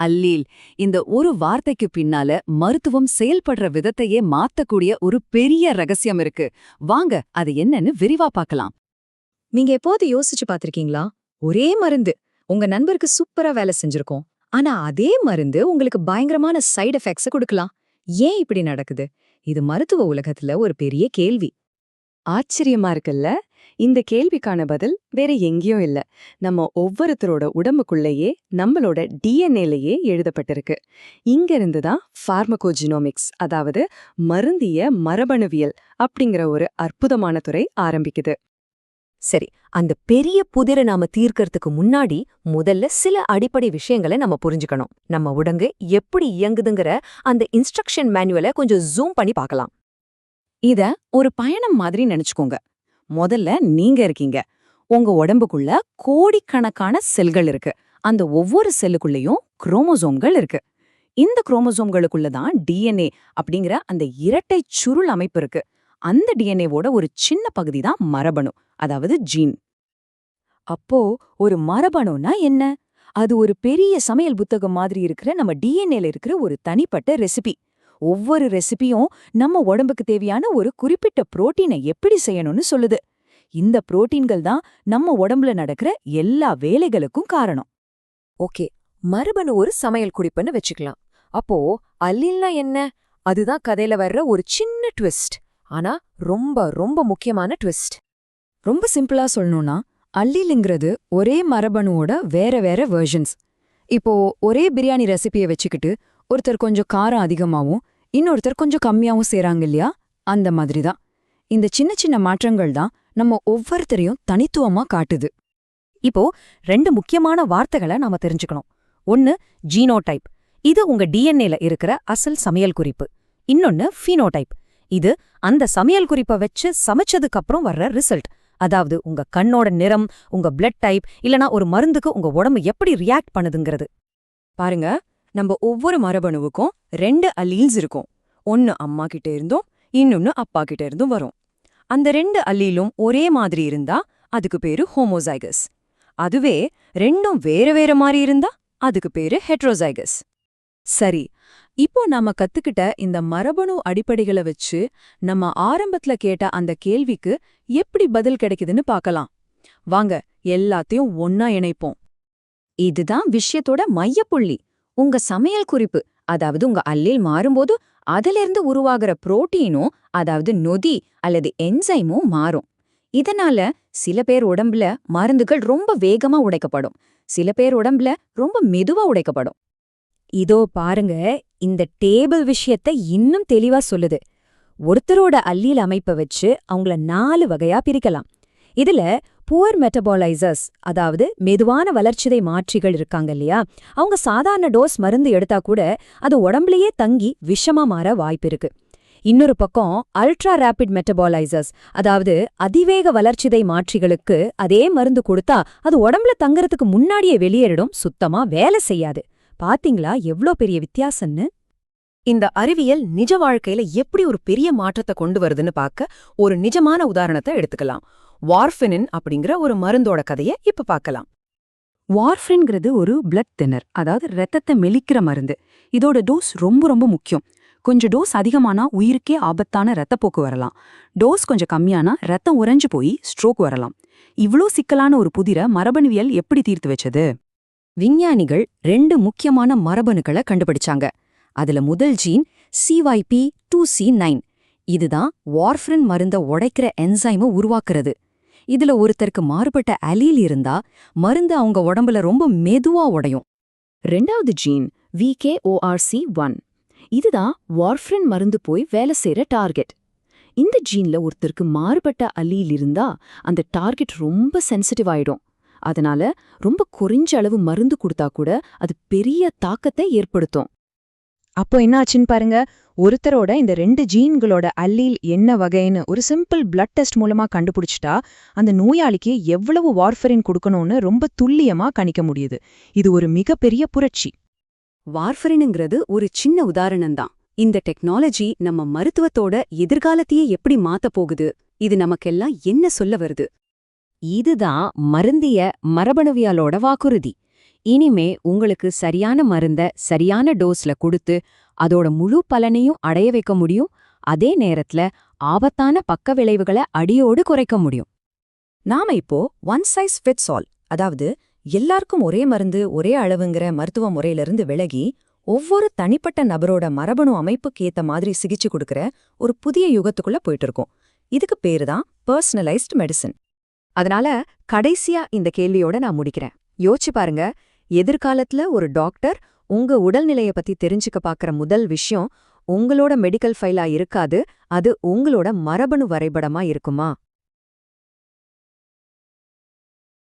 Allele. இந்த ஒரு வார்த்தைக்கு பின்னால மருத்துவம் செயல்படுற விதத்தையே மாத்தக்கூடிய ஒரு பெரிய ரகசியம் இருக்கு. வாங்க அது என்னன்னு விரிவா பார்க்கலாம். நீங்க எப்போது யோசிச்சு பாத்திருக்கீங்களா ஒரே மருந்து. உங்க நண்பருக்கு சூப்பரா வேலை செஞ்சிருக்கோம். ஆனா அதே மருந்து உங்களுக்கு பயங்கரமான சைடு எஃபெக்ட்ஸ கொடுக்கலாம். ஏன் இப்படி நடக்குது? இது மருத்துவ உலகத்துல ஒரு பெரிய கேள்வி. ஆச்சரியமா இருக்குல்ல? இந்த கேள்விக்கான பதில் வேற எங்கேயும் இல்ல. நம்ம ஒவ்வொருத்தரோட உடம்புக்குள்ளேயே நம்மளோட டிஎன்ஏலயே எழுதப்பட்டிருக்கு இங்க இருந்து தான் ஃபார்மகோஜினோமிக்ஸ் அதாவது மருந்திய மரபணுவியல் அப்படிங்கிற ஒரு அற்புதமான துறை ஆரம்பிக்குது. சரி அந்த பெரிய புதிரை நாம தீர்க்கறதுக்கு முன்னாடி முதல்ல சில அடிப்படை விஷயங்களை நம்ம புரிஞ்சுக்கணும். நம்ம உடங்கு எப்படி இயங்குதுங்கிற அந்த இன்ஸ்ட்ரக்ஷன் மேனுவலை கொஞ்சம் ஜூம் பண்ணி பார்க்கலாம். இத ஒரு பயணம் மாதிரி நினைச்சுக்கோங்க. முதல்ல நீங்க இருக்கீங்க. உங்க உடம்புக்குள்ள கோடிக்கணக்கான செல்கள் இருக்கு. அந்த ஒவ்வொரு செல்லுக்குள்ளேயும் குரோமோசோம்கள் இருக்கு. இந்த குரோமோசோம்களுக்குள்ள தான் டிஎன்ஏ அப்படிங்கிற அந்த இரட்டை சுருள் அமைப்பு இருக்கு. அந்த டிஎன்ஏவோட ஒரு சின்ன பகுதி தான் மரபணு அதாவது ஜீன் அப்போ ஒரு மரபணுனா என்ன? அது ஒரு பெரிய சமையல் புத்தகம் மாதிரி இருக்கிற நம்ம டிஎன்ஏல இருக்கிற ஒரு தனிப்பட்ட ரெசிபி ஒவ்வொரு ரெசிபியும் நம்ம உடம்புக்கு தேவையான ஒரு குறிப்பிட்ட புரோட்டீனை எப்படி செய்யணும்னு சொல்லுது. இந்த புரோட்டீன்கள் தான் நம்ம உடம்புல நடக்கிற எல்லா வேலைகளுக்கும் காரணம். ஓகே மரபணு ஒரு சமையல் குறிப்புன்னு வச்சுக்கலாம். அப்போ அல்லில்னா என்ன? அதுதான் கதையில வர்ற ஒரு சின்ன ட்விஸ்ட். ஆனா ரொம்ப ரொம்ப முக்கியமான ட்விஸ்ட். ரொம்ப சிம்பிளா சொல்லணும்னா அல்லிலுங்கிறது ஒரே மரபணுவோட வேற வேற வெர்ஷன்ஸ் இப்போ ஒரே பிரியாணி ரெசிபியை வச்சுக்கிட்டு ஒருத்தர் கொஞ்சம் காரம் அதிகமாவும் இன்னொருத்தர் கொஞ்சம் கம்மியாவும் செய்றாங்க இல்லையா? அந்த மாதிரி தான் இந்த சின்ன சின்ன மாற்றங்கள் தான் நம்ம ஒவ்வொருத்தரையும் தனித்துவமா காட்டுது. இப்போ ரெண்டு முக்கியமான வார்த்தைகளை நாம தெரிஞ்சுக்கணும். ஒன்னு ஜீனோடைப். இது உங்க டிஎன்ஏல இருக்கிற அசல் சமையல் குறிப்பு. இன்னொன்னு ஃபீனோடைப். இது அந்த சமையல் குறிப்பை வச்சு சமைச்சதுக்கு அப்புறம் வர்ற ரிசல்ட். அதாவது உங்க கண்ணோட நிறம் உங்க பிளட் டைப் இல்லனா ஒரு மருந்துக்கு உங்க உடம்பு எப்படி ரியாக்ட் பண்ணுதுங்கிறது. பாருங்க நம்ம ஒவ்வொரு மரபணுவுக்கும் ரெண்டு அலீல்ஸ் இருக்கும். ஒன்னு அம்மா கிட்ட இருந்தும் இன்னொன்னு அப்பா கிட்ட இருந்தும் வரும். அந்த ரெண்டு அலீலும் ஒரே மாதிரி இருந்தா அதுக்கு பேரு ஹோமோசைகஸ். அதுவே ரெண்டும் வேற வேற மாதிரி இருந்தா அதுக்கு பேரு ஹெட்ரோசைகஸ். சரி இப்போ நாம கத்துக்கிட்ட இந்த மரபணு அடிப்படைகளை வச்சு நம்ம ஆரம்பத்துல கேட்ட அந்த கேள்விக்கு எப்படி பதில் கிடைக்குதுன்னு பார்க்கலாம். வாங்க எல்லாத்தையும் ஒன்னா இணைப்போம். இதுதான் விஷயத்தோட மையப்புள்ளி. உங்க சமையல் குறிப்பு அதாவது உங்க அல்லில் மாறும்போது அதிலிருந்து உருவாகிற புரோட்டீனும் அதாவது நொதி அல்லது என்சைமோ மாறும். இதனால சில பேர் உடம்புல மருந்துகள் ரொம்ப வேகமா உடைக்கப்படும். சில பேர் உடம்புல ரொம்ப மெதுவா உடைக்கப்படும். இதோ பாருங்க இந்த டேபிள் விஷயத்த இன்னும் தெளிவா சொல்லுது. ஒருத்தரோட அல்லியல் அமைப்பை வச்சு அவங்கள நாலு வகையா பிரிக்கலாம். இதுல புவர் மெட்டபாலைசர்ஸ் அதாவது மெதுவான வளர்ச்சிதை மாற்றிகள் இருக்காங்க இல்லையா? அவங்க சாதாரண டோஸ் மருந்து எடுத்தா கூட அது உடம்புலயே தங்கி விஷமா மாற வாய்ப்பு இருக்கு. இன்னொரு பக்கம் அல்ட்ரா ரேபிட் மெட்டபாலைசர்ஸ் அதாவது அதிவேக வளர்ச்சிதை மாற்றிகளுக்கு அதே மருந்து கொடுத்தா அது உடம்புல தங்கறதுக்கு முன்னாடியே வெளியேறிடும் சுத்தமா வேலை செய்யாது. பாத்தீங்களா? எவ்ளோ பெரிய வித்தியாசம்னு? இந்த அறிவியல் நிஜ வாழ்க்கையில எப்படி ஒரு பெரிய மாற்றத்தை கொண்டு வருதுன்னு பார்க்க ஒரு நிஜமான உதாரணத்தை எடுத்துக்கலாம். வார்ஃபினின் அப்படிங்கிற ஒரு மருந்தோட கதைய இப்ப பார்க்கலாம். வார்ஃபின்ங்கிறது ஒரு பிளட் தின்னர் அதாவது ரத்தத்தை மெலிக்கிற மருந்து. இதோட டோஸ் ரொம்ப ரொம்ப முக்கியம். கொஞ்சம் டோஸ் அதிகமானா உயிருக்கே ஆபத்தான ரத்தப்போக்கு வரலாம். டோஸ் கொஞ்சம் கம்மியானா ரத்தம் உறைஞ்சு போய் ஸ்ட்ரோக் வரலாம். இவ்ளோ சிக்கலான ஒரு புதிர மரபணுவியல் எப்படி தீர்த்து வச்சது? விஞ்ஞானிகள் ரெண்டு முக்கியமான மரபணுக்களை கண்டுபிடிச்சாங்க. அதுல முதல் gene CYP two C nine இதுதான் வார்ஃப்ரின் மருந்த உடைக்கிற என்சைமை உருவாக்குறது. இதுல ஒருத்தருக்கு மாறுபட்ட அலீல் இருந்தா மருந்து அவங்க உடம்புல ரொம்ப மெதுவா உடையும். ரெண்டாவது ஜீன் விகேஓஆர்சி ஒன் இதுதான் வார்ஃப்ரின் மருந்து போய் வேலை செய்யற டார்கெட் இந்த ஜீன்ல ஒருத்தருக்கு மாறுபட்ட அலீல் இருந்தா அந்த டார்கெட் ரொம்ப சென்சிட்டிவ் ஆயிடும். அதனால ரொம்ப குறைஞ்ச அளவு மருந்து கொடுத்தா கூட அது பெரிய தாக்கத்தை ஏற்படுத்தும். அப்போ என்னாச்சுன்னு பாருங்க ஒருத்தரோட இந்த ரெண்டு ஜீன்களோட அல்லீல் என்ன வகைன்னு ஒரு சிம்பிள் பிளட் டெஸ்ட் மூலமா கண்டுபிடிச்சிட்டா அந்த நோயாளிக்கு எவ்வளவு வார்ஃபரின் கொடுக்கணும்னு ரொம்ப துல்லியமா கணிக்க முடியுது. இது ஒரு மிகப்பெரிய புரட்சி. வார்ஃபரினுங்கிறது ஒரு சின்ன உதாரணம்தான். இந்த டெக்னாலஜி நம்ம மருத்துவத்தோட எதிர்காலத்தையே எப்படி மாத்தப் போகுது? இது நமக்கெல்லாம் என்ன சொல்ல வருது? இதுதான் மருந்திய மரபணுவியாலோட வாக்குறுதி. இனிமே உங்களுக்கு சரியான மருந்த சரியான டோஸ்ல கொடுத்து அதோட முழு பலனையும் அடைய வைக்க முடியும். அதே நேரத்துல ஆபத்தான பக்க விளைவுகளை அடியோடு குறைக்க முடியும். நாம இப்போ ஒன் சைஸ் ஃபிட்ஸ் ஆல் அதாவது எல்லாருக்கும் ஒரே மருந்து ஒரே அளவுங்கிற மருத்துவ முறையிலிருந்து விலகி ஒவ்வொரு தனிப்பட்ட நபரோட மரபணு அமைப்புக்கு ஏத்த மாதிரி சிகிச்சை கொடுக்கற ஒரு புதிய யுகத்துக்குள்ள போயிட்டு இருக்கோம். இதுக்கு பேரு தான் பர்சனலைஸ்டு மெடிசன் அதனால கடைசியா இந்த கேள்வியோட நான் முடிக்கிறேன். யோசிச்சு பாருங்க எதிர்காலத்துல ஒரு டாக்டர் உங்க உடல்நிலையை பத்தி தெரிஞ்சுக்க பாக்குற முதல் விஷயம் உங்களோட மெடிக்கல் ஃபைலா இருக்காது அது உங்களோட மரபணு வரைபடமா இருக்குமா?